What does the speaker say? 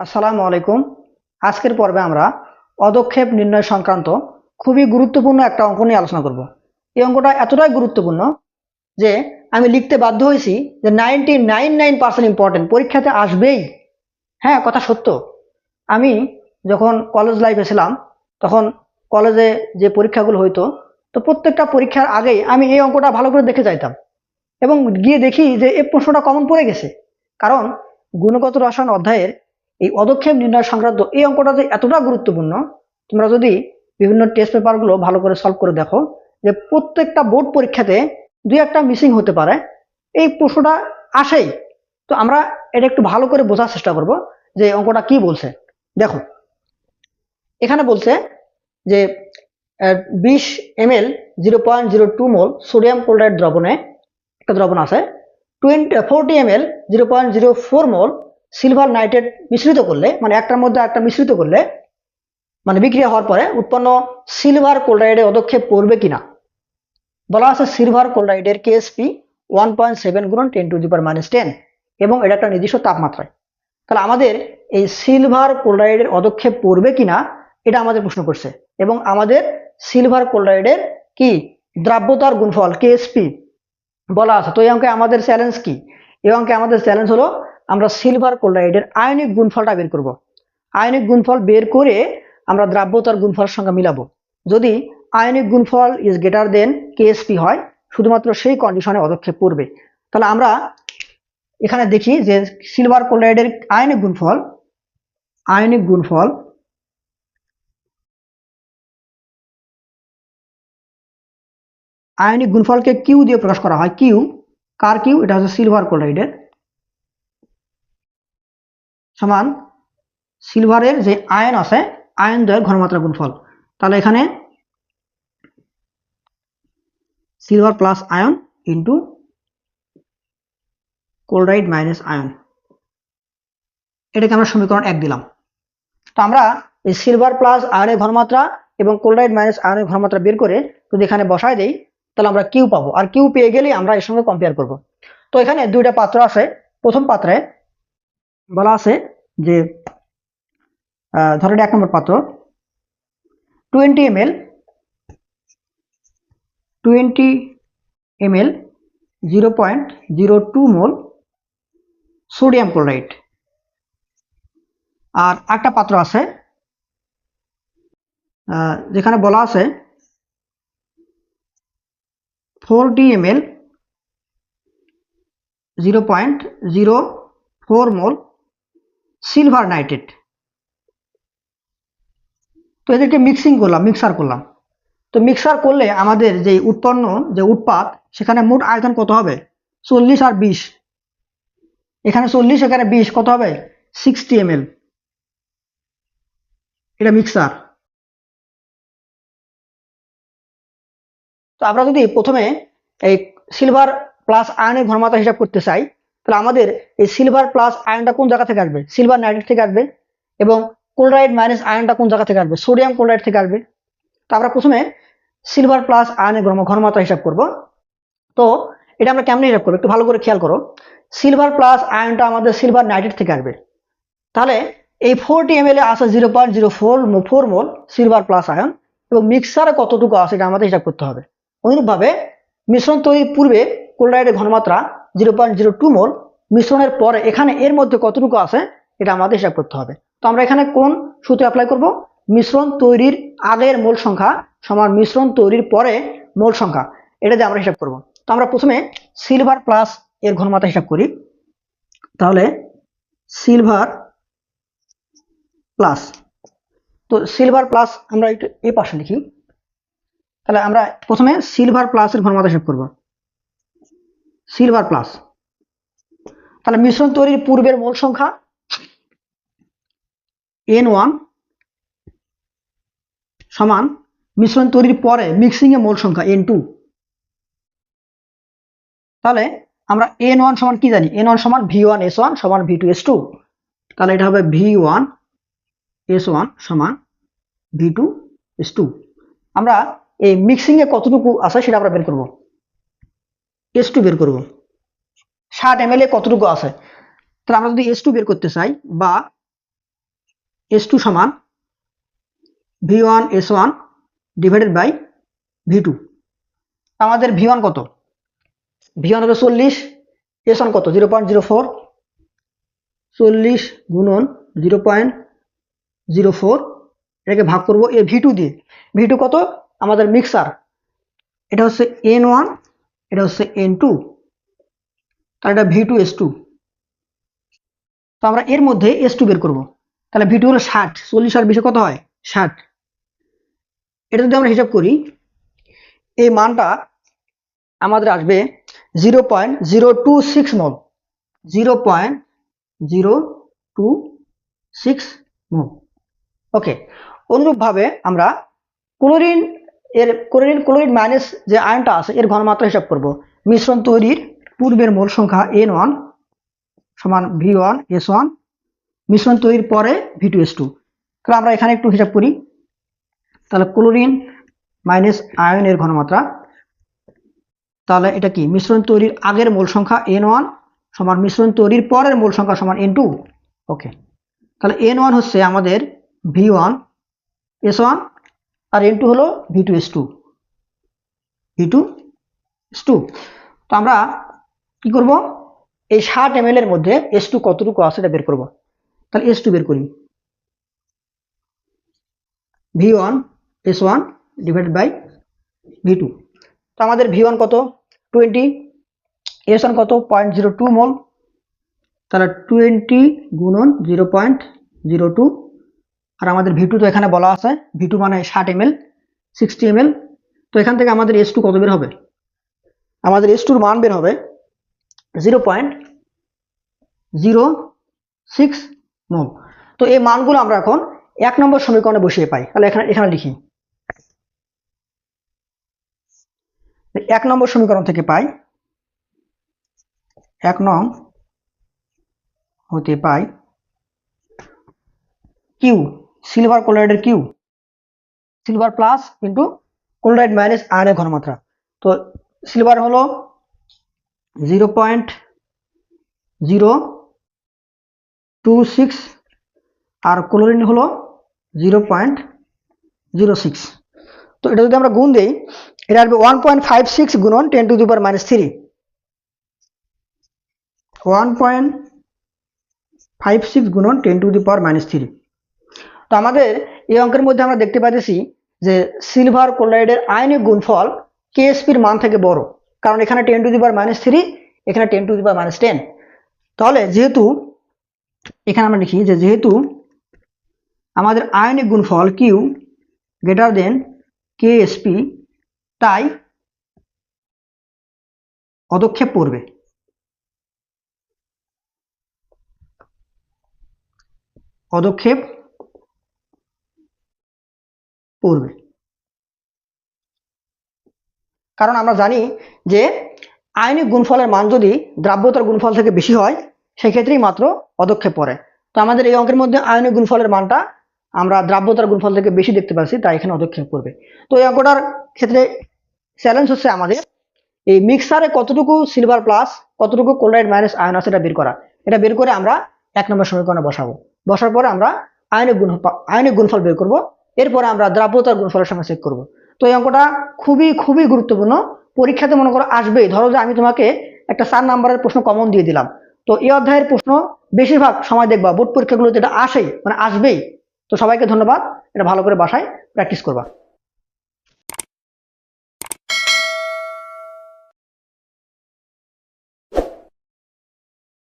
আসসালামু আলাইকুম। আজকের পর্বে আমরা অদক্ষেপ নির্ণয় সংক্রান্ত খুবই গুরুত্বপূর্ণ একটা অঙ্ক নিয়ে আলোচনা করব। এই অঙ্কটা এতটাই গুরুত্বপূর্ণ যে আমি লিখতে বাধ্য হয়েছি যে ninety nine nine percent important পরীক্ষাতে আসবেই। হ্যাঁ কথা সত্য। আমি যখন কলেজ লাইফে ছিলাম, তখন কলেজে যে পরীক্ষাগুলো হইতো, তো প্রত্যেকটা পরীক্ষার আগেই আমি এই অঙ্কটা ভালো করে দেখে যাইতাম এবং গিয়ে দেখি যে এই প্রশ্নটা কমন পড়ে গেছে। কারণ গুণগত রসায়ন অধ্যায়ের এই অদক্ষেপ নির্ণয় সংক্রান্ত এই অঙ্কটা যে এতটা গুরুত্বপূর্ণ, তোমরা যদি বিভিন্ন টেস্ট পেপারগুলো ভালো করে সলভ করে দেখো যে প্রত্যেকটা বোর্ড পরীক্ষাতে দুই একটা মিসিং হতে পারে, এই প্রশ্নটা আসেই। তো আমরা এটা একটু ভালো করে বোঝার চেষ্টা করব যে অঙ্কটা কি বলছে। দেখো, এখানে বলছে যে বিশ M L zero point zero two mole sodium chloride দ্রবণে একটা দ্রবণ আছে twenty forty M L zero point zero four mole silver nitrate মিশ্রিত করলে মানে একটার মধ্যে একটা মিশ্রিত করলে মানে বিক্রিয়া হওয়ার পরে উৎপন্ন সিলভার ক্লোরাইডে অদক্ষেপ পড়বে কিনা? বলা আছে সিলভার ক্লোরাইডের কেএসপি ওয়ান পয়েন্ট সেভেন গুণন ten to the power minus ten এবং এটা একটা নির্দিষ্ট তাপমাত্রায়। তাহলে আমাদের এই সিলভার ক্লোরাইডের অদক্ষেপ পড়বে কিনা, এটা আমাদের প্রশ্ন করছে। এবং আমাদের সিলভার ক্লোরাইডের কি দ্রাব্যতার গুণফল কেএসপি বলা আছে। তো এই অঙ্কে আমাদের চ্যালেঞ্জ কি? এই অঙ্কে আমাদের চ্যালেঞ্জ হলো আমরা সিলভার ক্লোরাইডের আয়নিক গুণফলটা বের করব। আয়নিক গুণফল বের করে আমরা দ্রাব্যতার গুণফলের সঙ্গে মিলাবো। যদি আয়নিক গুণফল ইজ গ্রেটার দেন কেএসপি হয়, শুধুমাত্র সেই কন্ডিশনে পদক্ষেপ পড়বে তাহলে আমরা এখানে দেখি যে সিলভার ক্লোরাইডের আয়নিক গুণফল আয়নিক গুণফল আয়নিক গুণফলকে কিউ দিয়ে প্রকাশ করা হয়। কিউ কার কিউ এটা হচ্ছে সিলভার ক্লোরাইডের সমান সিলভারের যে আয়ন আছে আয়ন দ্বয়ের ঘনমাত্রা গুণফল। তাহলে এখানে silver plus ion into chloride minus ion এটাকে আমরা সমীকরণ এক দিলাম। তো আমরা এই সিলভার প্লাস আয়নের ঘনমাত্রা এবং ক্লোরাইড মাইনাস আয়নের ঘনমাত্রা বের করে যদি এখানে বসায় দেই, তাহলে আমরা কিউ পাবো। আর কিউ পেয়ে গেলে আমরা এর সঙ্গে কম্পেয়ার করব। তো এখানে দুইটা পাত্র আছে। প্রথম পাত্রে বলা আছে যে ধরেন এক নম্বর পাত্র twenty M L twenty M L zero point zero two mole sodium chloride আর একটা পাত্র আছে যেখানে বলা আছে four forty M L zero point zero four mole silver nitrate তো এদেরকে মিক্সিং করলাম মিক্সার করলাম। তো মিক্সার করলে আমাদের যে উৎপন্ন, যে উৎপাদ, সেখানে মোট আয়তন কত হবে? চল্লিশ আর বিশ। এখানে চল্লিশ, এখানে বিশ, কত হবে? সিক্সটি এম এটা মিক্সার তো আমরা যদি প্রথমে এই সিলভার প্লাস আয়নের ঘনমাত্রা হিসাব করতে চাই তাহলে আমাদের এই সিলভার প্লাস আয়নটা কোন জায়গা থেকে আসবে? সিলভার নাইট্রেট থেকে আসবে এবং ক্লোরাইড মাইনাস আয়নটা কোন জায়গা থেকে আসবে? সোডিয়াম ক্লোরাইড থেকে আসবে। তো আমরা প্রথমে সিলভার প্লাস আয়নের ঘনমাত্রা হিসাব করব। তো এটা আমরা কেমন হিসাব করব? একটু ভালো করে খেয়াল করো। সিলভার প্লাস আয়নটা আমাদের সিলভার নাইট্রেট থেকে আসবে। তাহলে এই ফোরটি এম এল এ আছে zero point zero four four mole silver plus ion এবং মিক্সারে কতটুকু আছে এটা আমাদের হিসাব করতে হবে। অনুরূপভাবে মিশ্রণ তৈরির পূর্বে ক্লোরাইডের ঘনমাত্রা zero point zero two mole মিশ্রণের পরে এখানে এর মধ্যে কতটুকু আছে, এটা আমাদের হিসাব করতে হবে। তো আমরা এখানে কোন সূত্র অ্যাপ্লাই করব? মিশ্রণ তৈরির আগের মোল সংখ্যা সমান মিশ্রণ তৈরির পরে মোল সংখ্যা, এটা দিয়ে আমরা হিসাব করব। তো আমরা প্রথমে সিলভার প্লাস এর ঘনমাত্রা হিসাব করি। তাহলে সিলভার প্লাস তো সিলভার প্লাস আমরা একটু এই পাশে লিখি। তাহলে আমরা প্রথমে সিলভার প্লাসের ঘনমাত্রা হিসাব করব। সিলভার প্লাস তাহলে মিশ্রণ তৈরির পূর্বের মোল সংখ্যা এন ওয়ান সমান মিশ্রণ তৈরির পরে মিক্সিং এ মোল সংখ্যা এন টু তাহলে আমরা এন ওয়ান সমান কি জানি? এন ওয়ান সমান ভি ওয়ান এস ওয়ান সমান ভি টু এস টু তাহলে এটা হবে ভি ওয়ান এস ওয়ান সমান ভি টু এস টু আমরা এই মিক্সিং এ কতটুকু আছে সেটা আমরা বের করব। এস টু বের করব। ষাট এম এ কতটুকু আছে? তাহলে আমরা যদি এস টু বের করতে চাই বা এস টু সমান V one S one divided by V two আমাদের ভি ওয়ান কত? ভি ওয়ান হলো চল্লিশ এস ওয়ান কত? জিরো পয়েন্ট জিরো ফোর চল্লিশ গুণন জিরো পয়েন্ট জিরো ফোর এটাকে ভাগ করব এ ভি টু দিয়ে। ভি টু কত? আমাদের মিক্সার এটা হচ্ছে এন ওয়ান এটা হচ্ছে এন টু তাহলে এটা ভি টু এস টু তো আমরা এর মধ্যে এস টু বের করব। তাহলে ভি টু হলো ষাট, চল্লিশ আর বিশে কত হয়? ষাট। এটা যদি আমরা হিসাব করি, এই মানটা আমাদের আসবে zero point zero two six mole zero point zero two six mole okay অনুরূপভাবে আমরা ক্লোরিন এর ক্লোরিন ক্লোরিন মাইনাস যে আয়নটা আছে, এর ঘনমাত্রা হিসাব করব। মিশ্রণ তৈরির পূর্বের মোল সংখ্যা এন ওয়ান সমান ভি ওয়ান, এস ওয়ান। মিশ্রণ তৈরির পরে ভি টু এস টু। তাহলে আমরা এখানে একটু হিসাব করি। তাহলে ক্লোরিন মাইনাস আয়নের ঘনমাত্রা। তাহলে এটা কি? মিশ্রণ তৈরির আগের মোল সংখ্যা এন ওয়ান সমান মিশ্রণ তৈরির পরের মোল সংখ্যা সমান এন টু। ওকে। তাহলে এন ওয়ান হচ্ছে আমাদের ভি ওয়ান, এস ওয়ান আর এন টু হলো V two S two V two S two তো আমরা কি করব? এই ষাট এম এর মধ্যে এস টু কতটুকু আছে এটা বের করব। তাহলে এস টু বের করি। V one S one divided by V two তো আমাদের ভি ওয়ান কত? টোয়েন্টি এস ওয়ান কত? Point zero two mole. তাহলে টোয়েন্টি গুণন জিরো পয়েন্ট জিরো টু আর আমাদের ভি টু তো এখানে বলা আছে। ভি টু মানে ষাট এম এল সিক্সটি এম তো এখান থেকে আমাদের এস টু কত বের হবে? আমাদের এস টুর মান বের হবে zero point zero six mole তো এই মানগুলো আমরা এখন এক নম্বর সমীকরণে বসিয়ে পাই। তাহলে এখানে এখানে লিখি। এক নম্বর সমীকরণ থেকে পাই, এক নং হতে পাই Q silver ক্লোরাইডের Q silver plus into chloride minus আয়নের ঘনমাত্রা। তো সিলভার হলো zero point zero two six আর ক্লোরিন হলো জিরো পয়েন্ট জিরো সিক্স তো এটা যদি আমরা গুণ দিই, এটা আসবে ওয়ান পয়েন্ট ফাইভ সিক্স গুণন ten to the power minus three one point five six গুণন ten to the power minus three তো আমাদের এই অঙ্কের মধ্যে আমরা দেখতে পাচ্ছি যে সিলভার ক্লোরাইডের আয়নিক গুণফল কেএসপির মান থেকে বড়। কারণ এখানে ten to the power minus three এখানে ten to the power minus ten তাহলে যেহেতু এখানে আমরা লিখি যে যেহেতু আমাদের আয়নিক গুণফল কিউ গ্রেটার দেন কেএসপি তাই পদক্ষেপ পড়বে। পদক্ষেপ পড়বে কারণ আমরা জানি যে আয়নিক গুণফলের মান যদি দ্রাব্যতার গুণফল থেকে বেশি হয়, সেক্ষেত্রেই মাত্র পদক্ষেপ পড়ে। তো আমাদের এই অঙ্কের মধ্যে আয়নিক গুণফলের মানটা আমরা দ্রাব্যতার গুণফল থেকে বেশি দেখতে পাচ্ছি, তাই এখানে পদক্ষেপ করবে তো এই অঙ্কটার ক্ষেত্রে চ্যালেঞ্জ হচ্ছে আমাদের এই মিক্সারে কতটুকু সিলভার প্লাস কতটুকু ক্লোরাইড মাইনাস আয়ন আছে এটা বের করা। এটা বের করে আমরা এক নম্বর সমীকরণে বসাবো। বসার পরে আমরা আয়নিক গুণ, আয়নিক গুণফল বের করব। এরপরে আমরা দ্রাব্যতার গুণফলের সঙ্গে চেক করব। তো এই অঙ্কটা খুবই খুবই গুরুত্বপূর্ণ। পরীক্ষাতে মনে করো আসবেই ধরো যে আমি তোমাকে একটা চার নাম্বারের প্রশ্ন কমন দিয়ে দিলাম। তো এই অধ্যায়ের প্রশ্ন বেশিরভাগ সময় দেখবা, বোর্ড পরীক্ষাগুলোতে এটা আসেই মানে আসবেই। তো সবাইকে ধন্যবাদ। এটা ভালো করে বাসায় প্র্যাকটিস করবা।